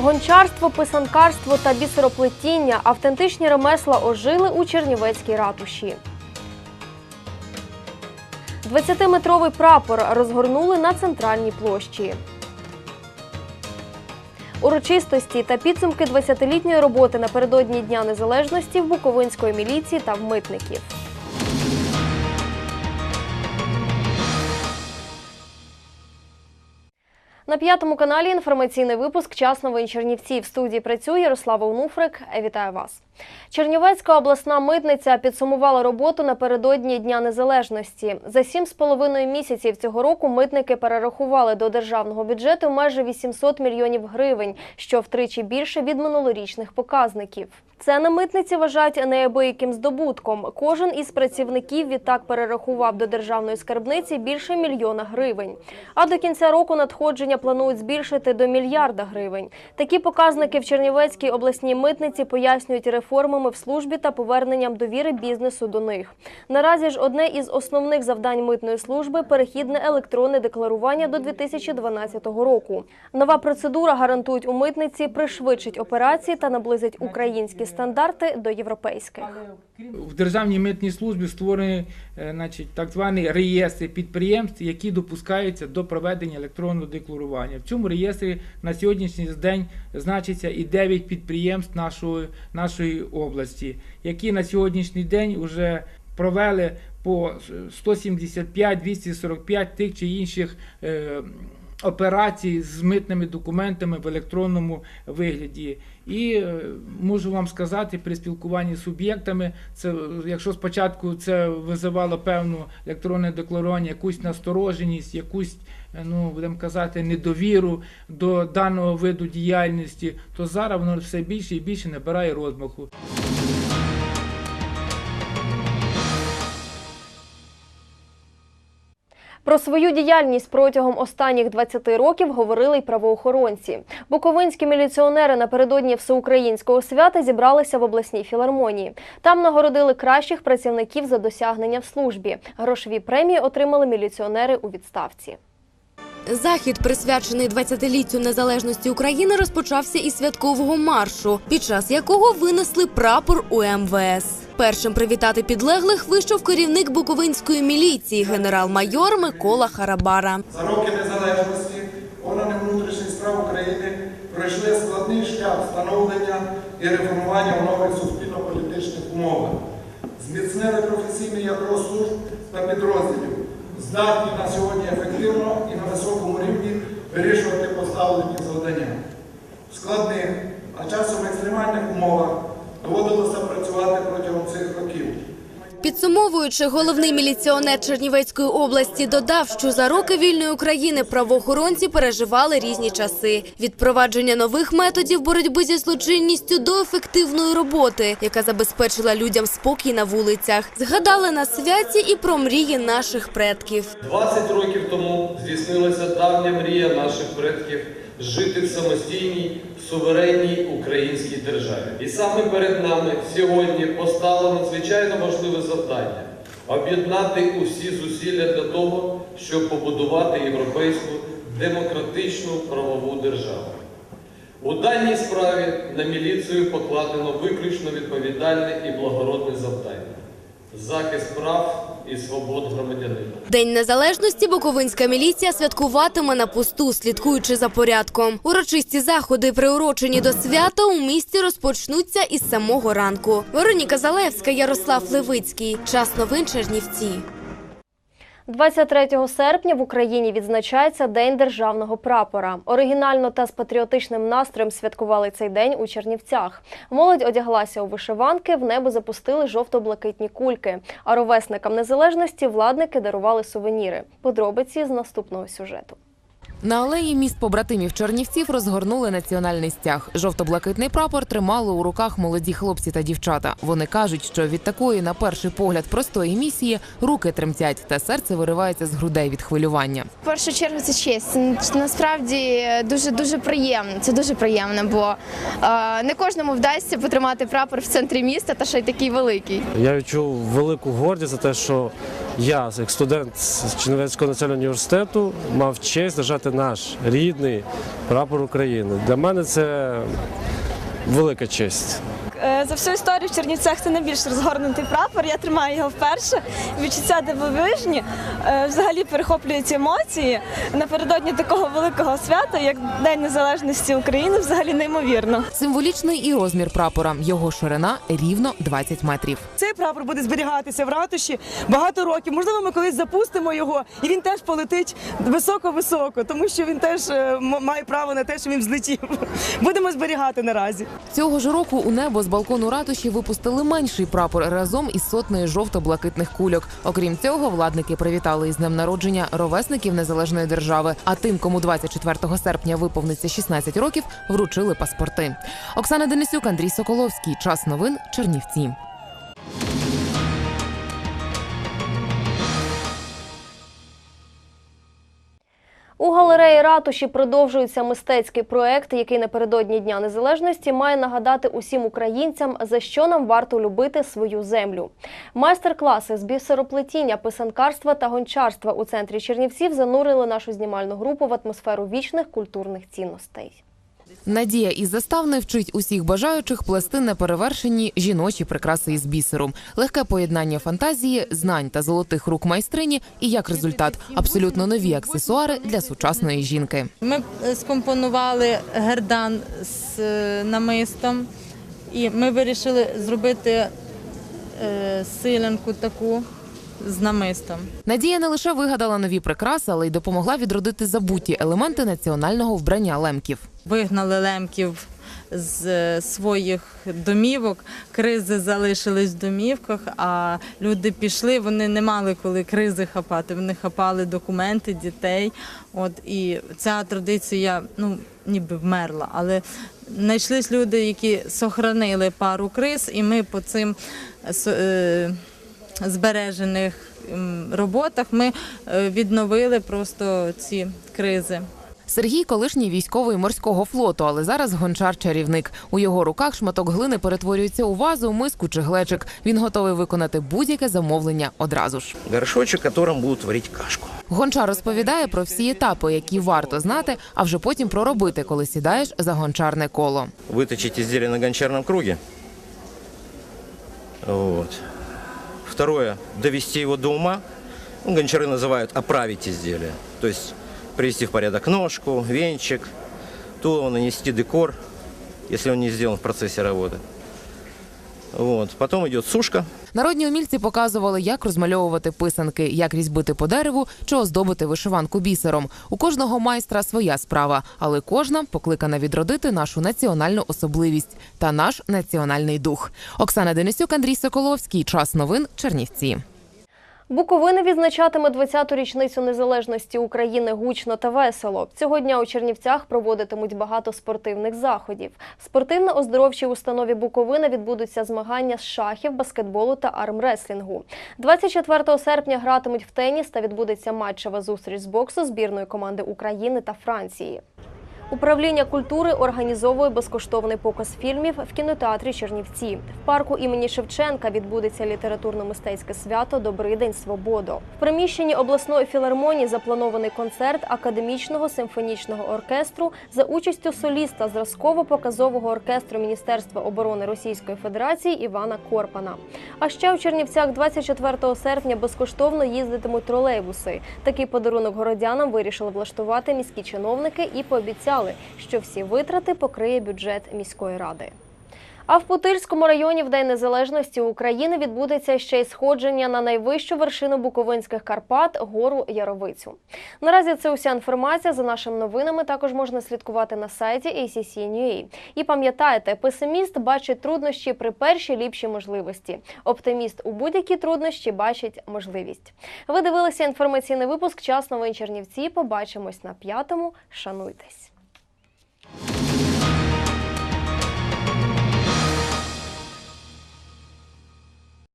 Гончарство, писанкарство та бісероплетіння автентичні ремесла ожили у Чернівецькій ратуші. 20-метровий прапор розгорнули на центральній площі. Урочистості та підсумки 20-літньої роботи напередодні Дня Незалежності в Буковинської міліції та в митників. На п'ятому каналі інформаційний випуск Час новин Чернівці. В студії працює Ярослава Унуфрик. Вітаю вас. Чернівецька обласна митниця підсумувала роботу напередодні Дня Незалежності. За сім з половиною місяців цього року митники перерахували до державного бюджету майже 800 мільйонів гривень, що втричі більше від минулорічних показників. Це на митниці вважають неабияким здобутком. Кожен із працівників відтак перерахував до державної скарбниці більше мільйона гривень. А до кінця року надходження планують збільшити до мільярда гривень. Такі показники в Чернівецькій обласній митниці пояснюють реформами в службі та поверненням довіри бізнесу до них. Наразі ж одне із основних завдань митної служби перехідне електронне декларування до 2012 року. Нова процедура гарантують у митниці пришвидшить операції та наблизить українські стандарти до європейських. В Державній митній службі створені е, значить, так звані реєстри підприємств, які допускаються до проведення електронного декларування. В цьому реєстрі на сьогоднішній день значиться і 9 підприємств нашої, нашої області, які на сьогоднішній день вже провели по 175-245 тих чи інших. Операцій з митними документами в електронному вигляді, і е, можу вам сказати, при спілкуванні з суб'єктами, це якщо спочатку це визивало певну електронне декларування, якусь настороженість, якусь, е, ну будемо казати, недовіру до даного виду діяльності, то зараз воно все більше і більше набирає розмаху. Про свою діяльність протягом останніх 20 років говорили й правоохоронці. Буковинські міліціонери напередодні всеукраїнського свята зібралися в обласній філармонії. Там нагородили кращих працівників за досягнення в службі. Грошові премії отримали міліціонери у відставці. Захід, присвячений 20-літтю незалежності України, розпочався із святкового маршу, під час якого винесли прапор у МВС. Першим привітати підлеглих вийшов керівник Буковинської міліції, генерал-майор Микола Харабара. За роки незалежності органи внутрішніх справ України пройшли складний шлях встановлення і реформування в нових суспільно-політичних умовах, зміцнили професійне ядро служб та підрозділів, здатні на сьогодні ефективно і на високому рівні вирішувати поставлені завдання. В складних, а часом екстремальних умовах доводилося працювати протягом цих років. Підсумовуючи, головний міліціонер Чернівецької області додав, що за роки вільної України правоохоронці переживали різні часи від провадження нових методів боротьби зі злочинністю до ефективної роботи, яка забезпечила людям спокій на вулицях. Згадали на святі і про мрії наших предків. 20 років тому здійснилася давня мрія наших предків жити в самостійній, суверенній українській державі. І саме перед нами сьогодні постало надзвичайно важливе завдання об'єднати усі зусилля для того, щоб побудувати європейську демократичну правову державу. У даній справі на міліцію покладено виключно відповідальне і благородне завдання захист прав і свобод громадянина. День незалежності Буковинська міліція святкуватиме на посту, слідкуючи за порядком. Урочисті заходи, приурочені до свята, у місті розпочнуться із самого ранку. Вероніка Залевська, Ярослав Левицький. Час новин Чернівці. 23 серпня в Україні відзначається День державного прапора. Оригінально та з патріотичним настроєм святкували цей день у Чернівцях. Молодь одяглася у вишиванки, в небо запустили жовто-блакитні кульки. А ровесникам незалежності владники дарували сувеніри. Подробиці з наступного сюжету. На алеї міст побратимів Чернівців розгорнули національний стяг. Жовто-блакитний прапор тримали у руках молоді хлопці та дівчата. Вони кажуть, що від такої, на перший погляд, простої місії руки тремтять та серце виривається з грудей від хвилювання. В першу чергу це честь. Насправді дуже дуже приємно. Це дуже приємно, бо е, не кожному вдасться потримати прапор в центрі міста, та ще й такий великий. Я відчув велику гордість за те, що я, як студент Чернівецького національного університету, мав честь держати наш рідний прапор України. Для мене це велика честь. Е, За всю історію в Чернівцях це найбільш розгорнутий прапор. Я тримаю його вперше. Відчуття дивовижні. Е, Взагалі перехоплюють емоції напередодні такого великого свята, як День Незалежності України, взагалі неймовірно. Символічний і розмір прапора. Його ширина рівно 20 метрів. Цей прапор буде зберігатися в ратуші багато років. Можливо, ми колись запустимо його, і він теж полетить високо-високо, тому що він теж е, має право на те, що він взлетів. Будемо зберігати наразі. Цього ж року у небо з балкону ратуші випустили менший прапор разом із сотнею жовто-блакитних кульок. Окрім цього, владники привітали із днем народження ровесників незалежної держави. А тим, кому 24 серпня виповниться 16 років, вручили паспорти. Оксана Денисюк, Андрій Соколовський. Час новин Чернівці. Галереї ратуші продовжується мистецький проект, який напередодні Дня Незалежності має нагадати усім українцям, за що нам варто любити свою землю. Майстер-класи з бісероплетіння, писанкарства та гончарства у центрі Чернівців занурили нашу знімальну групу в атмосферу вічних культурних цінностей. Надія із заставни вчить усіх бажаючих плести неперевершені жіночі прикраси із бісеру. Легке поєднання фантазії, знань та золотих рук майстрині і як результат абсолютно нові аксесуари для сучасної жінки. Ми е, скомпонували гердан з е, намистом, і ми вирішили зробити е, силенку таку з намистом. Надія не лише вигадала нові прикраси, але й допомогла відродити забуті елементи національного вбрання лемків. Вигнали лемків з е, своїх домівок, кризи залишились в домівках, а люди пішли, вони не мали коли кризи хапати. Вони хапали документи дітей. От і ця традиція ну ніби вмерла. Але знайшлись люди, які сохранили пару криз, і ми по цим е, збережених роботах ми е, відновили просто ці кризи. Сергій колишній військовий морського флоту, але зараз гончар-чарівник. У його руках шматок глини перетворюється у вазу, миску чи глечик. Він готовий виконати будь-яке замовлення одразу ж. горшочек, в котором будут варить кашку. Гончар розповідає про всі етапи, які варто знати, а вже потім проробити, коли сідаєш за гончарне коло. Выточить изделие на гончарном круге. Вот. Второе, довести его до ума. Ну, гончары называют оправить изделие. То есть привести в порядок ножку, венчик, то нанести декор, если он не сделан в процессе работы. Вот. Потім йде сушка. Народні умільці показували, як розмальовувати писанки, як різьбити по дереву чи оздобити вишиванку бісером. У кожного майстра своя справа, але кожна покликана відродити нашу національну особливість та наш національний дух. Оксана Денисюк, Андрій Соколовський. Час новин Чернівці. Буковина відзначатиме 20-ту річницю незалежності України гучно та весело. Цього дня у Чернівцях проводитимуть багато спортивних заходів. В спортивно-оздоровчій установі Буковина відбудуться змагання з шахів, баскетболу та армреслінгу. 24 серпня гратимуть в теніс та відбудеться матчева зустріч з боксу збірної команди України та Франції. Управління культури організовує безкоштовний показ фільмів в кінотеатрі Чернівці. В парку імені Шевченка відбудеться літературно-мистецьке свято Добрий день Свободо. В приміщенні обласної філармонії запланований концерт академічного симфонічного оркестру за участю соліста зразково-показового оркестру Міністерства оборони Російської Федерації Івана Корпана. А ще у Чернівцях 24 серпня безкоштовно їздитимуть тролейбуси. Такий подарунок городянам вирішили влаштувати міські чиновники і пообіцяли, що всі витрати покриє бюджет міської ради. А в Путильському районі в День Незалежності України відбудеться ще й сходження на найвищу вершину Буковинських Карпат гору Яровицю. Наразі це уся інформація. За нашими новинами також можна слідкувати на сайті ACC.NUA. І пам'ятайте, песиміст бачить труднощі при першій ліпшій можливості. Оптиміст у будь-які труднощі бачить можливість. Ви дивилися інформаційний випуск Час новин Чернівці. Побачимось на п'ятому. Шануйтесь.